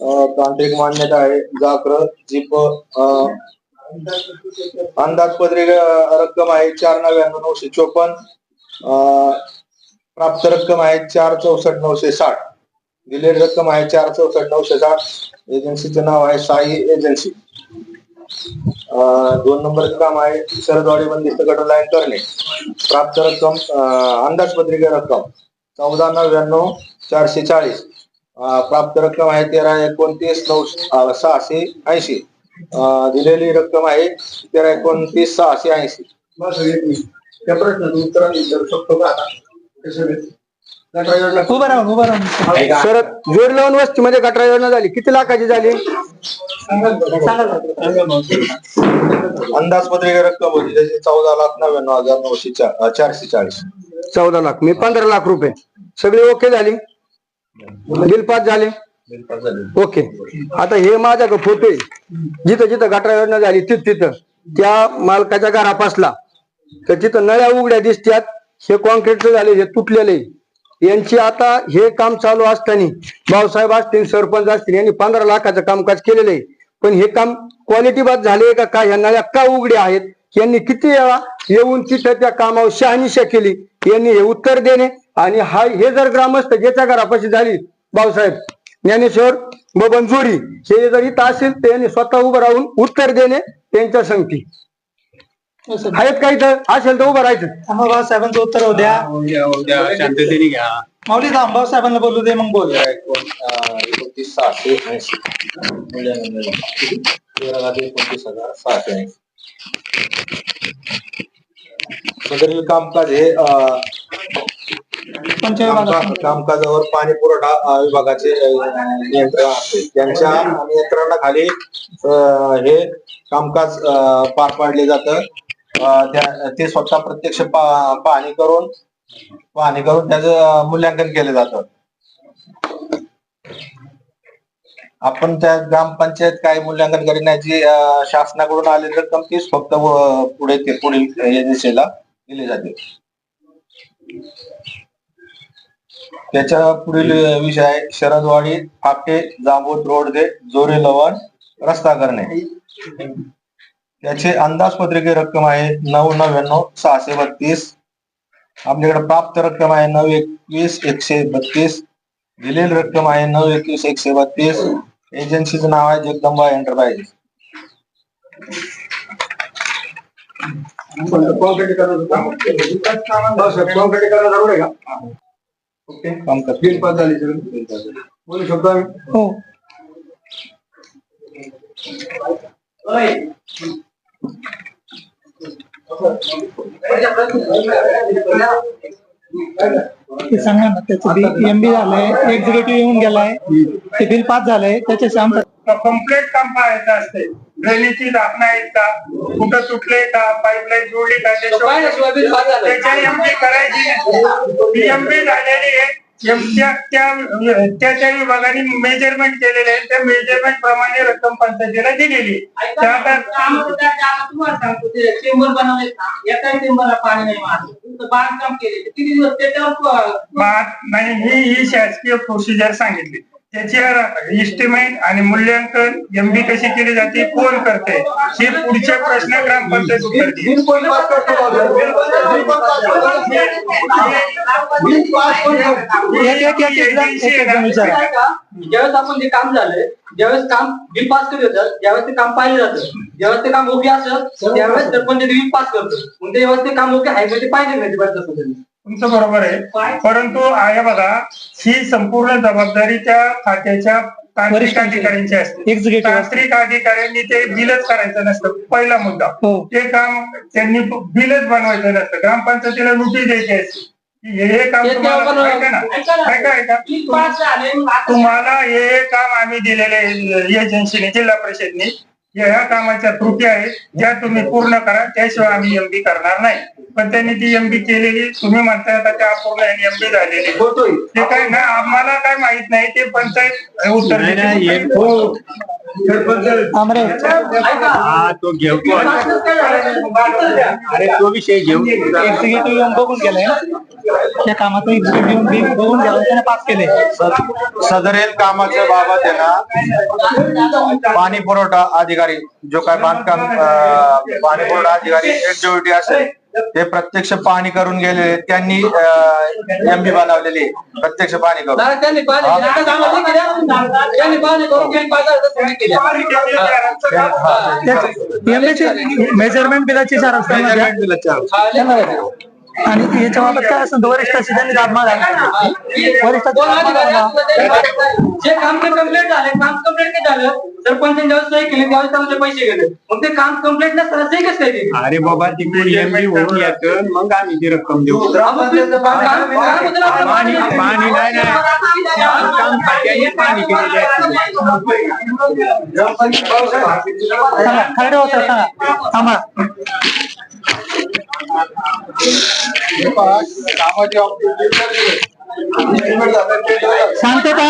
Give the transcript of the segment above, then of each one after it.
तांत्रिक मान्यता आहे. जाकर जीप अंदाजपत्रिका रक्कम आहे चार नव्याण्णव नऊशे चोपन्न. प्राप्त रक्कम आहे चार चौसष्ट नऊशे साठ. दिलेली रक्कम आहे चार चौसष्ट नऊशे साठ. एजन्सीचं नाव आहे साई एजन्सी. दोन नंबरचं काम आहे शरदवाडी बंदिस्त गट लाईन करणे. प्राप्त रक्कम अंदाजपत्रिका रक्कम चौदा नव्याण्णव चारशे चाळीस. प्राप्त रक्कम आहे तेरा एकोणतीस नऊ सहाशे ऐंशी. दिलेली रक्कम आहे तेरा एकोणतीस सहाशे ऐंशी. त्या प्रश्नाचं उत्तर देऊ शकतो का आता? कसं गटार योजना. उभं राहून उभं राहून सर जोड लावून वस्तीमध्ये गटार योजना झाली. किती लाखाची झाली? अंदाजपत्रिका रक्कम होती त्याची चौदा लाख नव्याण्णव हजार नऊशे चारशे चाळीस. चौदा लाख मी पंधरा लाख रुपये. सगळे ओके झाली? बिल पास झाले? ओके. आता हे माझ्याकडे फोटो जिथं जिथं गटार योजना झाली तिथं तिथं. त्या मालकाच्या घरापासला. तर तिथं नळ्या उघड्या दिसत्यात. हे कॉन्क्रीटचं झाले हे तुटलेले यांची आता हे काम चालू असताना भाऊसाहेब असतील सरपंच असतील यांनी पंधरा लाखाचं कामकाज केलेलं आहे. पण हे काम क्वालिटी बाद झाले का काय? ह्या नळ्या का उघड्या आहेत? यांनी किती वेळा येऊन तिथं त्या कामावर शहानिशा केली? यांनी हे उत्तर देणे. आणि हा हे जर ग्रामस्थ ज्याच्या घरापाशी झाली भाऊसाहेब ज्ञानेश्वर बबन जोडी हे जर इथं असेल तर यांनी स्वतः उभं राहून उत्तर देणे त्यांच्या संगती. आहेत का इथं? असेल तर उभं राहायचं. थांबा साहेबांचं उत्तर होऊ द्या. शांततेने घ्या. माऊली साहेबांना बोलू दे मग बोल. तेरा एकोणतीस सहाशे ऐंशी. तेरा एकोणतीस हजार सहाशे ऐंशी. सदरील कामकाज हे कामकाजावर पाणी पुरवठा विभागाचे नियंत्रण असते. त्यांच्या नियंत्रणाखाली हे कामकाज पार पाडले जातं. ते स्वतः प्रत्यक्ष पाहणी करून पाहणी करून त्याचं मूल्यांकन केलं जातं. आपण त्या ग्रामपंचायत काय मूल्यांकन करण्याची अं, शासनाकडून आलेली रक्कम तीच फक्त पुढे ते पुढील एजन्सीला दिली जाते. त्याच्या पुढील विषय आहे शरदवाडी फाके जांबूत रोडगे जोरे लवण रस्ता करणे. त्याचे अंदाजपत्रिके रक्कम आहे नऊ नव्याण्णव सहाशे बत्तीस. आपल्याकडे प्राप्त रक्कम आहे नऊ एकवीस एकशे बत्तीस. दिलेली रक्कम आहे नऊ एकवीस एकशे बत्तीस. एजन्सीचं नाव आहे जगदंबा एंटरप्राइजेस. जरूर आहे का? ओके. काम करतो. बिल पास झाली सगळं बोलू शकतो आम्ही? हो. ते सांगा ना त्याचं एमबी झालंय एक्झिक्युटिव्ह येऊन गेलाय ते बिल पास झालंय त्याच्याशी आमचं कंप्लीट काम पाहायचं असते. ड्रेनेजची झाकणं आहेत का? कुठं तुटले का? पाईपलाईन जोडली का? त्याच्या एमपी करायची. एमपी झालेली आहे. एम- त्या- त्या- त्या त्या विभागाने मेजरमेंट केलेले आहे. त्या मेजरमेंट प्रमाणे रक्कम पंचायतीला दिलेली चेंबर बनवलेत ना एकाही चेंबरला पाणी नाही मारलं बांधकाम केले किती दिवस त्याच्यावर नाही ही ही शासकीय प्रोसिजर सांगितली. त्याची इस्टिमेट आणि मूल्यांकन एमबी कशी केली जाते कोण करते हे पुढचे प्रश्न ग्रामपंचायत करतो करतो. करतो? ज्यावेळेस आपण जे काम झालंय ज्यावेळेस काम बिल पास केलं जातं ज्यावेळेस ते काम पाहिलं जातं ज्यावेळेस ते काम ओके असेल त्यावेळेस सरपंच ते बिल पास करतो त्यावेळेस ते काम ओके आहे म्हणजे पाहिजे नाही ते पाहिजे तसं. तुमचं बरोबर आहे. परंतु आहे बघा ही संपूर्ण जबाबदारी त्या खात्याच्या तांत्रिक अधिकाऱ्यांची असते. तांत्रिक अधिकाऱ्यांनी ते बिलच करायचं नसतं. पहिला मुद्दा. हो. ते काम त्यांनी बिलच बनवायचं नसतं. ग्रामपंचायतीला नोटीस द्यायची असते. हे काम तुम्हाला हे काम आम्ही दिलेले एजन्सीने जिल्हा परिषदने. ह्या कामाच्या त्रुटी आहेत ज्या तुम्ही पूर्ण करा त्याशिवाय आम्ही एमबी करणार नाही. पण त्यांनी ती एमबी केलेली तुम्ही म्हणताय आता त्या अपूर्ण एमबी झालेली. होतोय. ते काय ना आम्हाला काय माहीत नाही ते पंचायत उत्तर. हे- आमरे तो घेऊ अरे तो विषय घेऊ. बघून गेलाय त्या कामाचं बघून त्याने पास केले. सदरेल कामाच्या बाबत आहे ना? पाणी पुरवठा अधिकारी जो काय बांधकाम पाणी पुरवठा अधिकारी एक्झिक्युटिव्ह असेल ते प्रत्यक्ष पाणी करून गेलेले त्यांनी एम बी बनवलेली. प्रत्यक्ष पाणी करून. त्यांनी पाणी करून मेजरमेंट बिलाची चार असतात ना आणि याच्या बाबत काय वरिष्ठाशी त्यांनी मागा वरिष्ठाची ते जे काम कंप्लीट झाले काम कंप्लीट नाही झालं सरपंचांनी ज्यावेळेस सही केली त्यावेळेस त्यांचे पैसे गेले मग ते काम कंप्लीट नसताना सही कसं केली? अरे बाबा तिकडून एमबी होऊन येतं मग आम्ही ती रक्कम देऊ आपण ते काम- काम- कामाबद्दल आपण पाणी पाणी नाही नाही पाणी केलेले आहे सांगा होतं सांगा थांबा शांतता.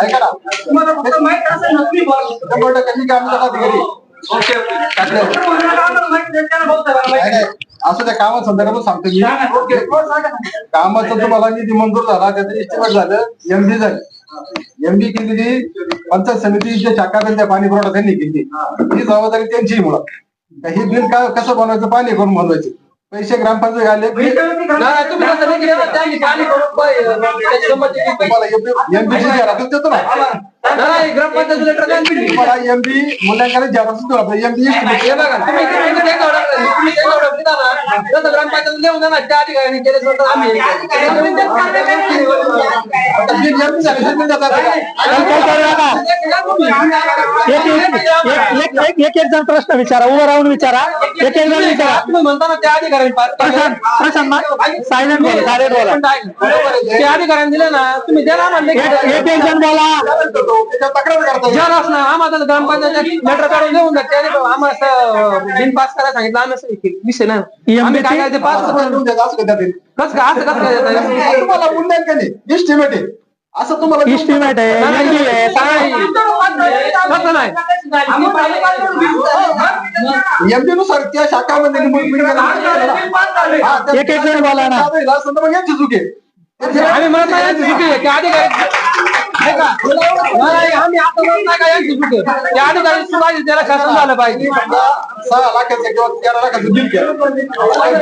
ऐका ना तुम्हाला फक्त माहीत असेल शंभर काम घरी असं त्या कामात संदर्भात सांगतो मी कामाचं तुम्हाला निधी मंजूर झाला त्याचं इस्टिमेट झालं एमबी झाली एमबी केलेली पंचायत समितीच्या शाखा त्या पाणी पुरवठा त्यांनी केली ही जबाबदारी त्यांची मुळात हे बिल काय कसं बनवायचं? पाणी करून बनवायचे. पैसे ग्रामपंचायत नाही, तुम्ही केलं, त्यांनी पाणी करून. त्याची संमती जाहिरात देतो ना. नाही, दिली. मूल्यांकन हे बघा, तुम्ही तुम्ही तुम्ही दिला ना, ग्रामपंचायत लिहून द्या ना, त्या केले आम्ही हे एक एक जण प्रश्न विचारा उभं राहून विचारा एक एक जण विचारा तुम्ही म्हणता ना त्या अधिकाऱ्यांनी प्रशांत प्रशांत सायलेंट बोला सायलेंट बोला त्या अधिकाऱ्यांनी दिले ना तुम्ही द्या ना लेखी. एक एक जण बोला त्याच्यावर तक्रार करता येईल. जर असणार आम्हाला ग्रामपंचायत लेटर काढून देऊन द्या त्याने आम्हाला असं बिल पास करायला सांगितलं आम्ही असं हे- विषय नाही आम्ही काय करायचं पास असं देऊन द्यायचं, असं करता येईल. कसं काय असं कसं काय देता येईल? तुम्हाला मूल्यांकन आहे इस्टिमेट आहे असं तुम्हाला इस्टिमेट आहे कसं नाही एमडी नुसार त्या शाखामध्ये. हा, एक एक जण बोला ना. असं तर मग यांची चूक आहे आम्ही म्हणत नाही यांची चुकी आहे अधिकारी का? आम्ही आता नाही. त्या अधिकारी सुद्धा त्याला शासन झालं पाहिजे. समजा सहा लाखाचं किंवा तेरा लाखाचं बिल केलं.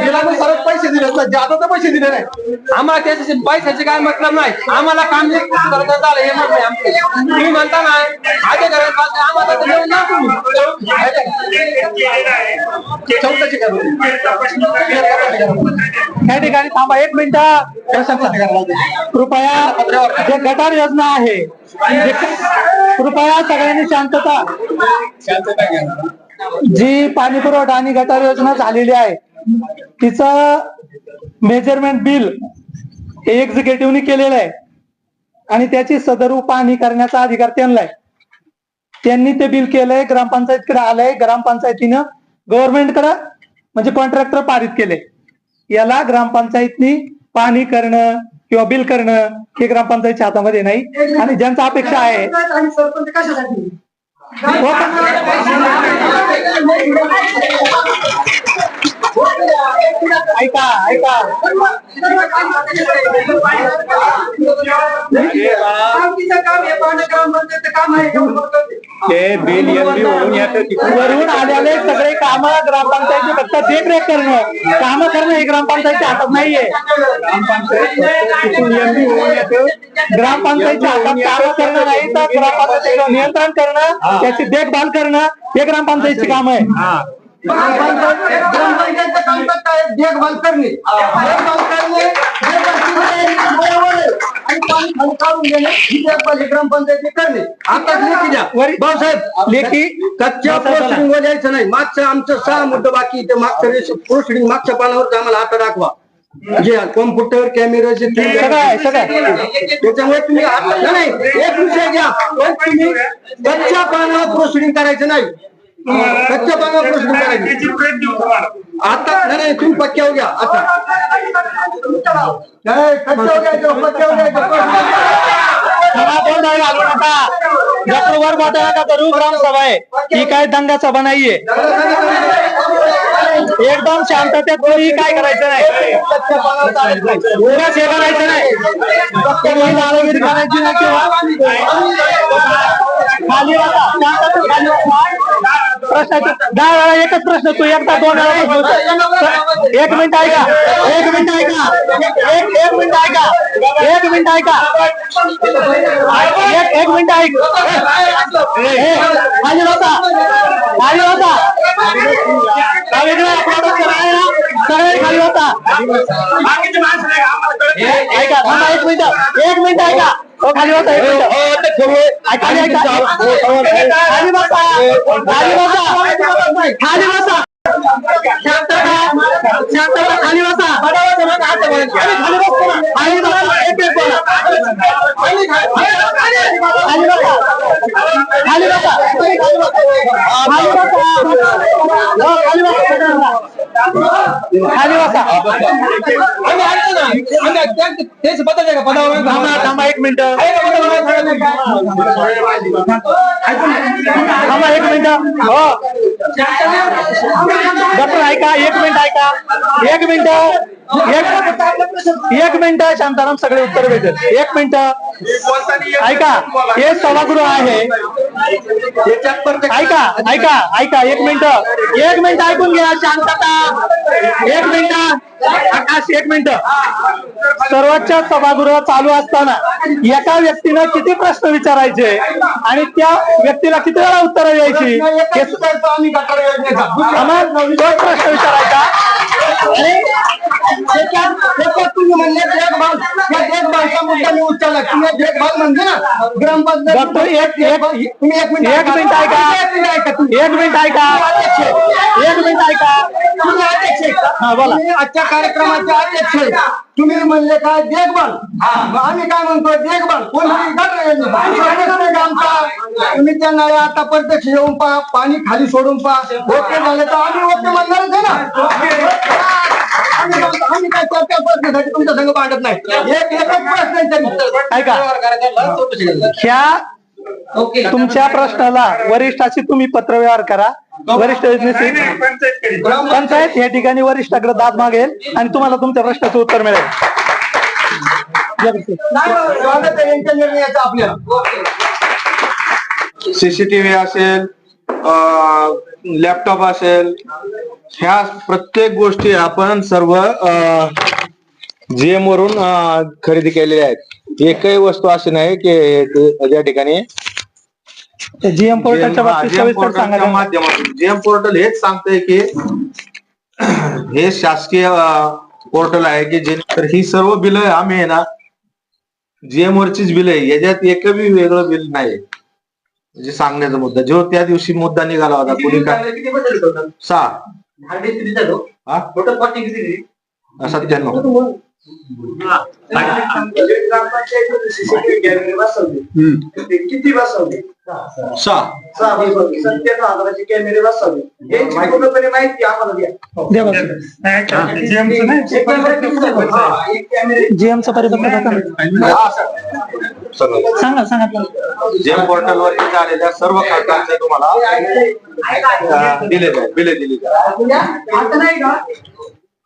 बिलानुसार पैसे दिले असतात. जादा तर पैसे दिले नाही. आम्हाला त्याच्या पैशाचे काय मतलब नाही. आम्हाला काम झालं हे आमचं. तुम्ही म्हणता ना अधिकारी आम्हाला तर ठिकाणी थांबा एक मिनिट. कृपया जे गटार योजना आहे कृपया सगळ्यांनी शांतता. जी पाणी पुरवठा आणि गटार योजना झालेली आहे तिचं मेजरमेंट बिल हे एक्झिक्युटिव्हनी केलेलं आहे. आणि त्याची सदर पाहणी करण्याचा अधिकार त्यांना आहे. त्यांनी ते बिल केलंय ग्रामपंचायतकडे आलंय. ग्रामपंचायतीनं गव्हर्नमेंटकडे म्हणजे कॉन्ट्रॅक्टर पारित केले. याला ग्रामपंचायतनी पाणी करणं किंवा बिल करणं हे ग्रामपंचायतच्या हातामध्ये नाही. आणि ज्यांचा अपेक्षा आहे ऐका ऐका. ते बिल एमबी होऊन येतं वरून आलेले सगळे काम ग्रामपंचायती फक्त देखरेख करणं. काम करणं हे ग्रामपंचायतच्या हातात नाहीये. होऊन येतं ग्रामपंचायतच्या हातात काम करणं नाही तर ग्रामपंचायतीचं नियंत्रण करणं त्याची देखभाल करणं हे ग्रामपंचायतचे काम आहे. काम काय देखभाल करणे देखभाल करणे आणि पाणी खाली काढून ही देखभाल ग्रामपंचायती करणे आता लेखी द्या भाऊसाहेब लेखी कच्च्या प्रोसिडिंग नाही मागचं आमचं सहा मुद्दा बाकी ते मागचं प्रोसिडिंग मागच्या पानावर आम्हाला आता दाखवा जे कॉम्प्युटर कॅमेराचे सगळं त्याच्यामुळे तुम्ही आता नाही, नाही एक विषय घ्या पण तुम्ही कच्च्या पानावर प्रोसिडिंग करायचं नाही कच्च्या पानावर प्रोसिडिंग करायचं त्याची प्रत देऊ तुम्हाला आता नाही नाही, तुम्ही पक्क्यावर घ्या आता नाही, कच्च्यावर घ्यायचं, पक्क्यावर घ्यायचं. सभा गोंधळ घालू नका डॉक्टर वर मोठा नका करू ग्रामसभा आहे ही काय दंगा सभा नाहीये एकदम शांततेत कोणी काय करायचं नाही. उगाच हे करायचं नाही. कोणी दादागिरी करायची नाही किंवा. खाली बसा. शांततेत खाली बसा. प्रश्नाचे दहा वेळा एकच प्रश्न तू एकदा दोन वेळा प्रश्न. एक मिनिट ऐका एक मिनिट ऐका एक एक मिनिट ऐका एक मिनिट ऐका एक एक मिनिट ऐक ए, ए, खाली बसा खाली बसा खाली बसा. प्रॉडक्ट आहे ना? सगळे खाली बसा ऐका थांबा एक मिनिट एक मिनिट ऐका हो खाली बसा एक मिनिट ऐका, खाली बसा खाली बसा खाली बसा शांतता शांतता खाली बसा खाली बसा खाली बसा एक एक बोला खाली बसा खाली बसा खाली बसा थांबा थांबा एक मिनिट थांबा एक मिनिट हो डॉक्टर ऐका एक मिनिट ऐका एक मिनिट एक मिनिट शांताराम सगळे उत्तर भेटेल एक मिनिट ऐका हे सभागृह आहे. ऐका ऐका ऐका एक मिनिट. एक मिनिट ऐकून घ्या शांतता. एक मिनिट. आकाश एक मिनिट. सर्वोच्च सभागृह चालू असताना एका व्यक्तीनं किती प्रश्न विचारायचे? आणि त्या व्यक्तीला किती वेळा उत्तर द्यायची? तोच प्रश्न विचारायचा. डॉक्टर एक एक तुम्ही एक मिनिट ऐका. एक मिनिट ऐका. एक मिनिट बोला. कार्यक्रमाचे अध्यक्ष. तुम्ही म्हणले काय? देखभाल. आम्ही काय म्हणतो? देखभाल. आमचा? तुम्ही त्या नळ्या आता प्रत्यक्ष येऊन पहा. पाणी खाली सोडून पहा. ओके झाले तर आम्ही ओके म्हणणारच आहे ना? आम्ही काय चर्चा प्रश्नासाठी तुमच्या संघ मांडत नाही. एक एकच प्रश्न. ऐका. ह्या तुमच्या प्रश्नाला वरिष्ठाशी तुम्ही पत्रव्यवहार करा. वरिष्ठ पंचायत या ठिकाणी वरिष्ठाकडे दाद मागेल आणि तुम्हाला तुमच्या प्रश्नाचं उत्तर मिळेल. सीसीटीव्ही असेल लॅपटॉप असेल ह्या प्रत्येक गोष्टी आपण सर्व जीएम वरून खरेदी केलेल्या आहेत. एकही वस्तू अशी नाही की ते- या ठिकाणी जीएम पोर्टलच्या बाबतीत सविस्तर सांगा माध्यमातून. जीएम पोर्टल हेच सांगतंय की हे शासकीय पोर्टल आहे की जे तर ही सर्व बिल आम्ही आहे ना जीएम वरचीच बिल आहे. याच्यात एकही वेगळं बिल नाही म्हणजे सांगण्याचा मुद्दा. जो त्या दिवशी मुद्दा निघाला होता कुणी काय किती सहा. किती झालो हा? टोटल कॉस्टिंग किती? झाली? सत्त्याण्णव. किती बसवले सहा सहा बसवले सत्त्याण्णव हजाराचे कॅमेरे बसवले यांची पूर्णपणे माहिती आम्हाला द्या एक कॅमेरा किती झाले? हा, एक कॅमेरे जीएमचं परिपत्रक दाखवा. सगळं सांगा सांगा जीएम पोर्टल वर आलेल्या सर्व खात्यांचे तुम्हाला अं, दिले जाईल बिले दिली जाईल आता नाही का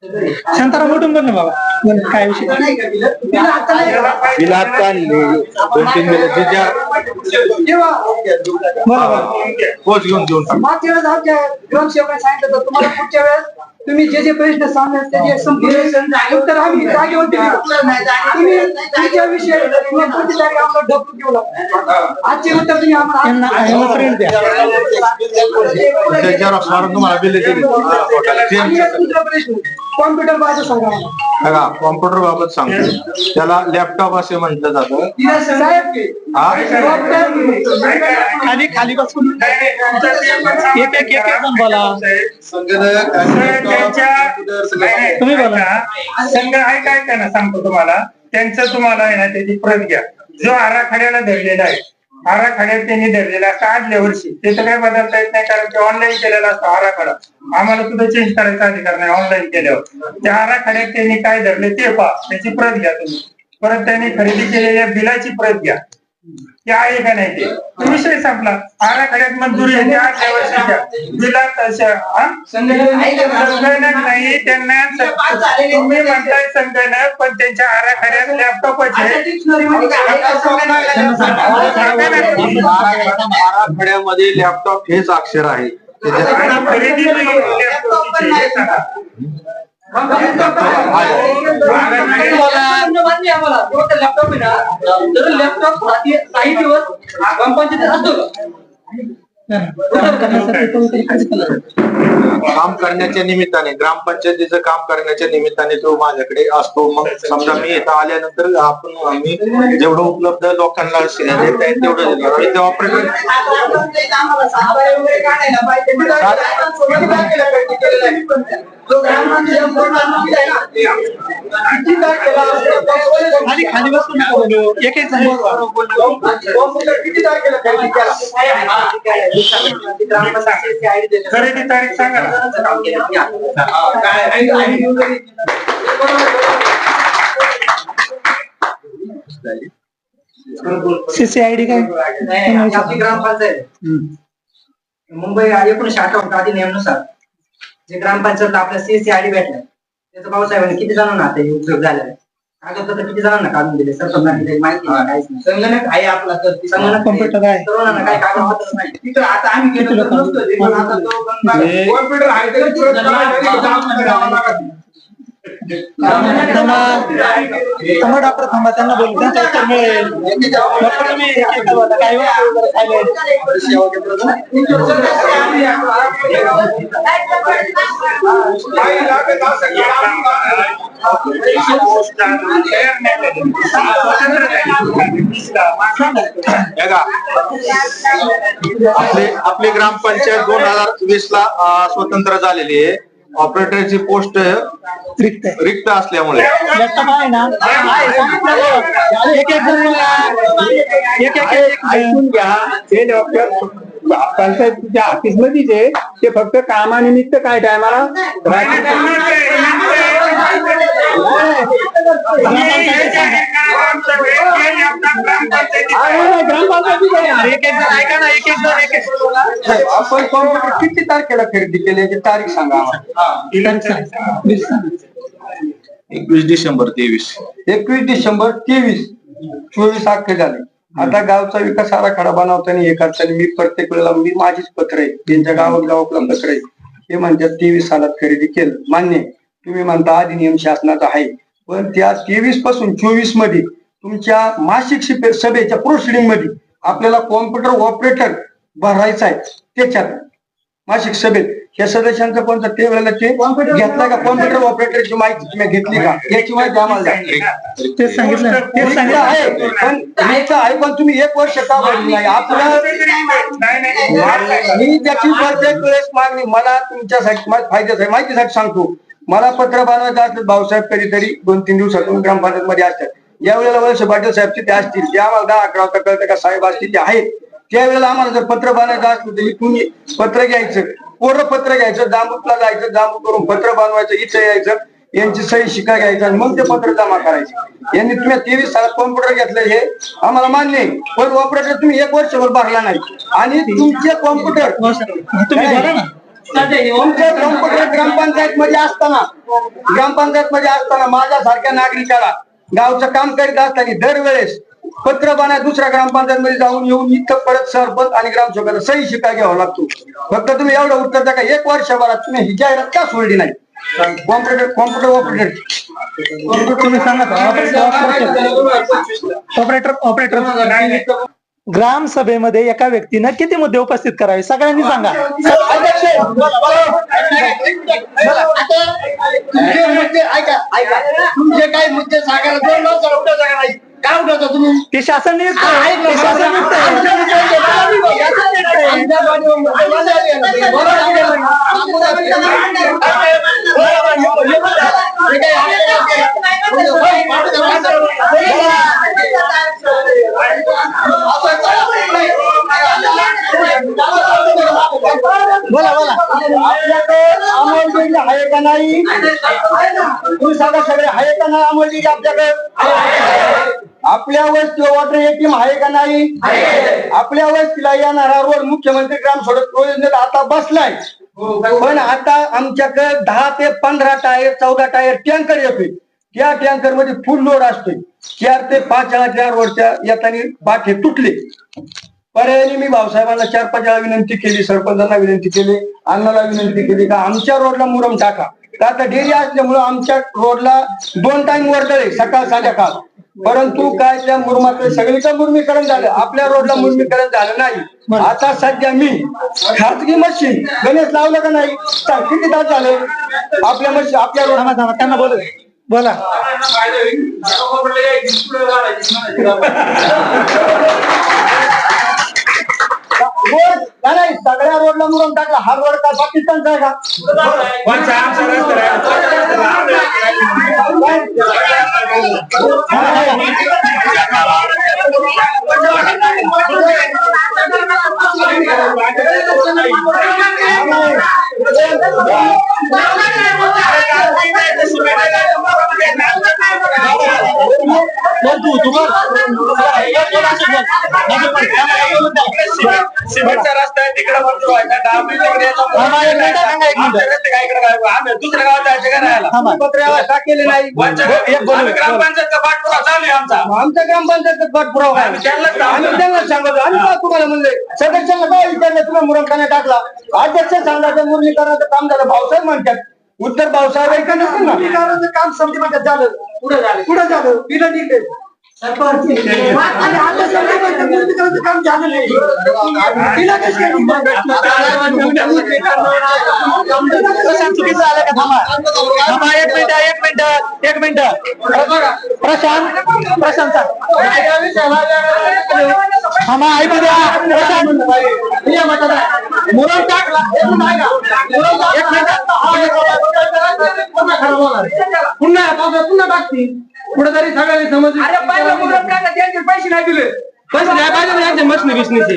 शांताराम उठून बोल ना बाबा काय विषय नाही का बिलं? बिलं आता नाही का? बिल आता आणली दोन तीन बिल जे ज्या जेव्हा बोला बोला पोच घेऊन. मागच्या वेळेस आमच्या ग्रामसेवकाने सांगितलं होतं तुम्हाला पुढच्या वेळेस तुम्ही जे जे प्रश्न सांगणार त्याचे संपूर्ण उत्तर आम्ही जागेवर दिली तुम्ही तुमच्या विषय किंवा कोणती जागा आम्हाला ढकलून देऊ लागतो आजचे उत्तर तुम्ही आम्हाला प्रश्न कॉम्प्युटर बाजू सांगा कॉम्प्युटर बाबत सांगतो. त्याला लॅपटॉप असे म्हटलं जातं. साहेब खाली खाली बसून. एक- एक- एक- जण बोला. तुम्ही बोला. संघ ऐका ऐका ना सांगतो तुम्हाला. त्यांचं तुम्हाला आहे ना त्याची प्रत घ्या. जो आराखड्याला धरलेला आहे. आराखड्यात त्यांनी धरलेला असतो आदल्या वर्षी ते तर काही बदलता येत नाही कारण ते ऑनलाईन केलेला असतो आराखडा. आम्हाला सुद्धा चेंज करायचा अधिकार नाही ऑनलाईन केल्यावर. त्या आराखड्यात त्यांनी काय धरले ते पहा. त्याची प्रत घ्या तुम्ही. परत त्यांनी खरेदी केलेल्या बिलाची प्रत घ्या. हे आहे का नाही ते? तो विषय संपला. आराखड्यात मंजुरी आहे. आठव्या वर्षाच्या दिला तशा हा? संगणक नाही त्यांना तुम्ही म्हणताय संगणक पण त्यांच्या आराखड्यात लॅपटॉपच आहे. आराखड्यामध्ये लॅपटॉप हेच अक्षर आहे. खरेदी लॅपटॉप आहे ना तर लॅपटॉप काही दिवस ग्रामपंचायतीत असतो काम करण्याच्या निमित्ताने ग्रामपंचायतीचं काम करण्याच्या निमित्ताने तो माझ्याकडे असतो. मग समजा मी इथं आल्यानंतर आपण आम्ही जेवढं उपलब्ध लोकांना देता येईल तेवढं. आणि ते ऑपरेटर खाली खाली बसून नको खरेदी तारीख सांगा. सीसीआयडी काय? नाही, आपली ग्रामपंचायत. मुंबई एकोणीशे अठ्ठावन्न अधिनियमानुसार जे ग्रामपंचायतला आपल्या सीएससी आयडी भेटलाय त्याचं भाऊसाहेबांनी किती जणांना आता उपयोग झालेला आहे? कागदपत्र किती जणांना काढून दिले? सरकारला काही माहिती नाही काहीच नाही. संगणक आहे आपला तर संगणक Computer आहे. तरुणांना काही कागदपत्र नाही. तिथं आता आम्ही गेलो तर नसतो ते, पण आता तो पण हे- कॉम्प्युटर आहे तरी. थांबा डॉक्टर थांबा त्यांना बोलू त्यांचा उत्तर मिळेल. डॉक्टर तुम्ही काय आपले आपले ग्रामपंचायत दोन हजार वीस ला स्वतंत्र झालेली आहे. ऑपरेटरची पोस्ट रिक्त आहे. रिक्त असल्यामुळे. लॅपटॉप आहे ना. आहे, सांगितलं. एक एक जण बोला. एक एक एक ऐकून घ्या. ते डॉक्टर पंचायतीच्या ऑफिस मध्येच आहे ते फक्त कामानिमित्त काय टायमाला ऐका ना एक एक एक आपण कॉम्प्युटर किती तारखेला खरेदी केली याची तारीख सांगा एकवीस डिसेंबर तेवीस. एकवीस डिसेंबर तेवीस. चोवीस अख्खे झाले. आता गावचा विकास आराखडा बनवताना हे करताना मी प्रत्येक वेळेला मी माझीच पत्र आहे. त्यांच्या गावात गावातलं पत्र आहे. ते म्हणतात तेवीस सालात खरेदी केलं. मान्य तुम्ही म्हणता अधिनियम शासनाचा आहे. पण त्या तेवीसपासून चोवीसमध्ये तुमच्या मासिक शिपे- सभेच्या प्रोसिडिंगमध्ये आपल्याला कॉम्प्युटर ऑपरेटर भरायचा आहे. त्याच्यात मासिक सभेत. या सदस्यांचं कोणतं? ते वेळेला ते घेतला का? कॉम्प्युटर ऑपरेटरची माहिती तुम्ही घेतली का? याची माहिती आम्हाला सांगितलं. सांगितलं आहे. पण आहे पण तुम्ही एक वर्ष का भरली नाही? आपलं मी त्याची प्रत्येक वेळेस मागणी मला तुमच्यासाठी फायद्यासाठी माहितीसाठी सांगतो. मला पत्र बनवायचं असलं भाऊसाहेब कधीतरी दोन तीन दिवसातून ग्रामपंचायत मध्ये असतात. यावेळेला वेळेला वळसे पाटील साहेबचे ते असतील जे आम्हाला दहा अकरा वाजता कळतं का साहेब असतील ते आहेत. त्यावेळेला आम्हाला जर पत्र बांधायचं असलं तर इथून पत्र घ्यायचं. कोरं पत्र घ्यायचं जांबूतला जायचं जांबू करून पत्र बांधवायचं इथं यायचं यांची सही शिका घ्यायचा आणि मग ते पत्र जमा करायचं. यांनी तुम्ही तेवीस सालात कॉम्प्युटर घेतलं हे आम्हाला मान्य आहे. पण ऑपरेटर तुम्ही एक वर्षभर भरला नाही. आणि तुमचे कॉम्प्युटर ग्रामपंचायत मध्ये असताना ग्रामपंचायत मध्ये असताना माझ्यासारख्या नागरिकाला गावचं काम करीत असताना दरवेळेस पत्र बनाय दुसऱ्या ग्रामपंचायत मध्ये जाऊन येऊन इथं परत सरपंच आणि ग्रामसेवकाला सही शिका घ्यावा लागतो. फक्त तुम्ही एवढं उत्तर द्या का? एक वर्षभरात तुम्ही ही जाहिरात का सोडली नाही? Computer computer operator. तुम्ही सांगा ऑपरेटर ऑपरेटर ग्राम सभेमध्ये एका व्यक्तीनं किती मुद्दे उपस्थित करावे सगळ्यांनी सांगा तुमचे मुद्दे ऐका ऐका तुमचे काही मुद्दे सांगायला दोन माणसाला उठा जागा नाही काय तुम्ही ते शासन नियुक्त आहे. ते शासन नियुक्त आहे. बोला बोला. आपल्याकडे अमोल आहे का नाही? तुम्ही सांगा सगळे आहे का नाही अमोल आपल्याकडे? आपल्या वस्तीवर वॉटर एटीएम आहे का नाही? आपल्या वस्तीला येणारा रोड मुख्यमंत्री ग्राम सडक योजनेत आता बसलाय. पण आता आमच्याकडे दहा ते पंधरा टायर चौदा टायर टँकर येतोय. त्या टँकरमध्ये फुल लोड असतोय. चार ते पाच वेळा त्या रोडच्या येताना बाटे तुटले. पर्यायाने मी भाऊसाहेबांना चार पाच वेळा विनंती केली सरपंचांना विनंती केली अण्णाला विनंती केली का आमच्या रोडला मुरम टाका. का आता डेरी असल्यामुळं आमच्या रोडला दोन टाइम वर्दळे सकाळ संध्याकाळ. परंतु काय त्या मुरमाचं सगळीचं मुरमीकरण झालं. आपल्या रोडला मुर्मीकरण झालं नाही. आता सध्या मी खाजगी मशीन गणेश लावलं का नाही? किती तास झाले. आपल्या मशीन आपल्या रोड त्यांना बोलत बोला. सगळ्या रोडला मुरम टाकला हा रोड का पाकिस्तानचा आहे का? दुसऱ्या गावात जायचं का राहायला. थांबा. पत्र्याला टाकेले नाही ग्रामपंचायतचा पाठपुरावा चालू आहे आमचा. आमच्या ग्रामपंचायत पाठपुरावा आम्ही त्यांना. आम्ही त्यांना सांगतो. आम्ही काय तुम्हाला म्हणले? सदस्यांना काय विचारलं? तुम्ही मुरमखाना टाकला. अध्यक्ष सांगायचं मुरलीकरणाचं काम झालं. भाऊसाहेब म्हणतात. उत्तर भाऊसाहेब ऐका नसेल ना. काम समधी म्हणतात. झालं. पुढे झालं. पुढे झालं. निघले सरपंच काम झालं नाही कशी चुकीचं आलं का थांबा थांबा एक मिनिट. एक मिनिट एक मिनिट प्रशांत प्रशांत थांबा आई बघा प्रशांत मुरम टाकला एक मिनिट एक मिनिट पुन्हा पुन्हा टाकतील कुठेतरी सगळ्यांनी समज अरे पहिला मुलं काय त्यांचे पैसे नाही दिले. पैसे नाही पाहिजे मशनी बिशनीचे.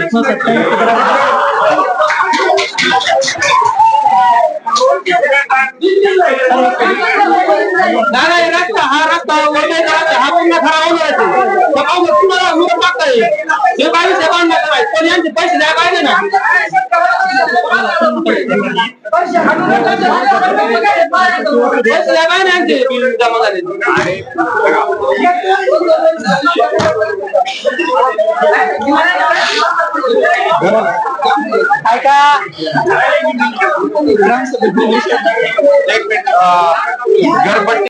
नाही नाही रस्ता हा रस्ता वरण्याचा हा पुन्हा खराब होणार तुम्हाला मुलं टाकता येईल हे बावीस हे बांधणार नाही पण यांचे पैसे पाहिजे ना? पैसे पाहिजे यांचे? बिल जमा झाले ऐका. एक मिनिट